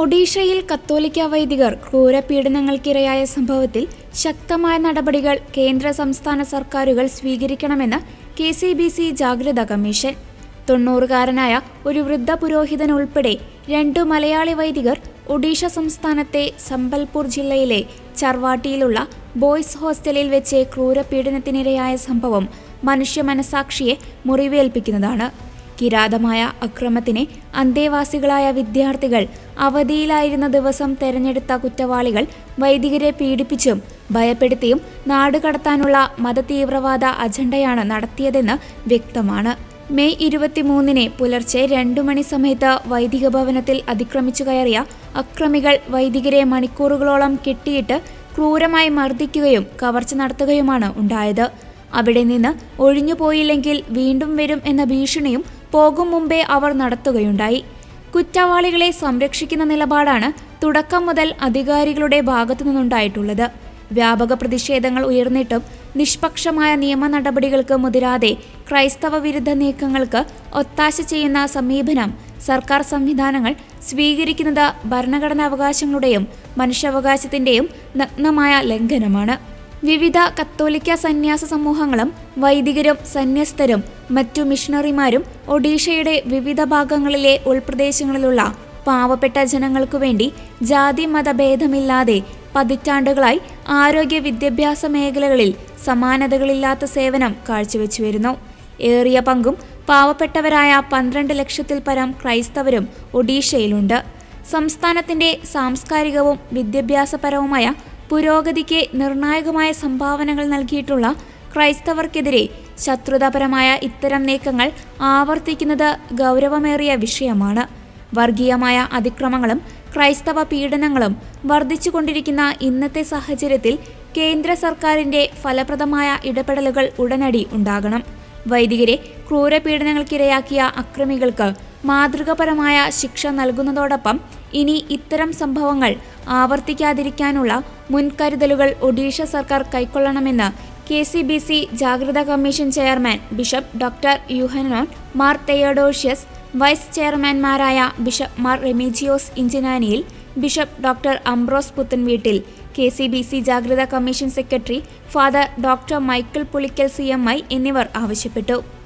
ഒഡീഷയിൽ കത്തോലിക്ക വൈദികർ ക്രൂരപീഡനങ്ങൾക്കിരയായ സംഭവത്തിൽ ശക്തമായ നടപടികൾ കേന്ദ്ര സംസ്ഥാന സർക്കാരുകൾ സ്വീകരിക്കണമെന്ന് കെ സി ബി സി ജാഗ്രത കമ്മീഷൻ. തൊണ്ണൂറുകാരനായ ഒരു വൃദ്ധ പുരോഹിതൻ ഉൾപ്പെടെ രണ്ടു മലയാളി വൈദികർ ഒഡീഷ സംസ്ഥാനത്തെ സംബൽപൂർ ജില്ലയിലെ ചർവാട്ടിയിലുള്ള ബോയ്സ് ഹോസ്റ്റലിൽ വെച്ച് ക്രൂരപീഡനത്തിനിരയായ സംഭവം മനുഷ്യ മനസാക്ഷിയെ മുറിവേൽപ്പിക്കുന്നതാണ്. കിരാതമായ അക്രമത്തിന് അന്തേവാസികളായ വിദ്യാർത്ഥികൾ അവധിയിലായിരുന്ന ദിവസം തെരഞ്ഞെടുത്ത കുറ്റവാളികൾ വൈദികരെ പീഡിപ്പിച്ചും ഭയപ്പെടുത്തിയും നാടുകടത്താനുള്ള മതതീവ്രവാദ അജണ്ടയാണ് നടത്തിയതെന്ന് വ്യക്തമാണ്. മെയ് ഇരുപത്തിമൂന്നിന് പുലർച്ചെ രണ്ടു മണി സമയത്ത് വൈദിക ഭവനത്തിൽ അതിക്രമിച്ചു കയറിയ അക്രമികൾ വൈദികരെ മണിക്കൂറുകളോളം കെട്ടിയിട്ട് ക്രൂരമായി മർദ്ദിക്കുകയും കവർച്ച നടത്തുകയുമാണ് ഉണ്ടായത്. അവിടെ നിന്ന് ഒഴിഞ്ഞുപോയില്ലെങ്കിൽ വീണ്ടും വരും എന്ന ഭീഷണിയും പോകും മുമ്പേ അവർ നടത്തുകയുണ്ടായി. കുറ്റവാളികളെ സംരക്ഷിക്കുന്ന നിലപാടാണ് തുടക്കം മുതൽ അധികാരികളുടെ ഭാഗത്തു നിന്നുണ്ടായിട്ടുള്ളത്. വ്യാപക പ്രതിഷേധങ്ങൾ ഉയർന്നിട്ടും നിഷ്പക്ഷമായ നിയമ നടപടികൾക്ക് മുതിരാതെ ക്രൈസ്തവ വിരുദ്ധ നീക്കങ്ങൾക്ക് ഒത്താശ ചെയ്യുന്ന സമീപനം സർക്കാർ സംവിധാനങ്ങൾ സ്വീകരിക്കുന്നത് ഭരണഘടനാ അവകാശങ്ങളുടെയും മനുഷ്യാവകാശത്തിന്റെയും നഗ്നമായ ലംഘനമാണ്. വിവിധ കത്തോലിക്ക സന്യാസ സമൂഹങ്ങളും വൈദികരും സന്യസ്തരും മറ്റു മിഷണറിമാരും ഒഡീഷയുടെ വിവിധ ഭാഗങ്ങളിലെ ഉൾപ്രദേശങ്ങളിലുള്ള പാവപ്പെട്ട ജനങ്ങൾക്കു വേണ്ടി ജാതി മതഭേദമില്ലാതെ പതിറ്റാണ്ടുകളായി ആരോഗ്യ വിദ്യാഭ്യാസ മേഖലകളിൽ സമാനതകളില്ലാത്ത സേവനം കാഴ്ചവെച്ചു വരുന്നു. ഏറിയ പങ്കും പാവപ്പെട്ടവരായ പന്ത്രണ്ട് ലക്ഷത്തിൽ പരം ക്രൈസ്തവരും ഒഡീഷയിലുണ്ട്. സംസ്ഥാനത്തിന്റെ സാംസ്കാരികവും വിദ്യാഭ്യാസപരവുമായ പുരോഗതിക്ക് നിർണായകമായ സംഭാവനകൾ നൽകിയിട്ടുള്ള ക്രൈസ്തവർക്കെതിരെ ശത്രുതാപരമായ ഇത്തരം നീക്കങ്ങൾ ആവർത്തിക്കുന്നത് ഗൗരവമേറിയ വിഷയമാണ്. വർഗീയമായ അതിക്രമങ്ങളും ക്രൈസ്തവ പീഡനങ്ങളും വർദ്ധിച്ചുകൊണ്ടിരിക്കുന്ന ഇന്നത്തെ സാഹചര്യത്തിൽ കേന്ദ്ര സർക്കാരിന്റെ ഫലപ്രദമായ ഇടപെടലുകൾ ഉടനടി ഉണ്ടാകണം. വൈദികരെ ക്രൂരപീഡനങ്ങൾക്കിരയാക്കിയ അക്രമികൾക്ക് മാതൃകപരമായ ശിക്ഷ നൽകുന്നതോടൊപ്പം ഇനി ഇത്തരം സംഭവങ്ങൾ ആവർത്തിക്കാതിരിക്കാനുള്ള മുൻകരുതലുകൾ ഒഡീഷ സർക്കാർ കൈക്കൊള്ളണമെന്ന് കെ സി ബി സി ജാഗ്രതാ commission chairman bishop doctor Yuhanon Mar Theodosius vice ചെയർമാൻമാരായ bishop Mar Remigiose Inchananiyil bishop doctor Ambrose Puthenveettil K C B C ജാഗ്രതാ commission secretary father doctor Michael Pulickal C M I എന്നിവർ ആവശ്യപ്പെട്ടു.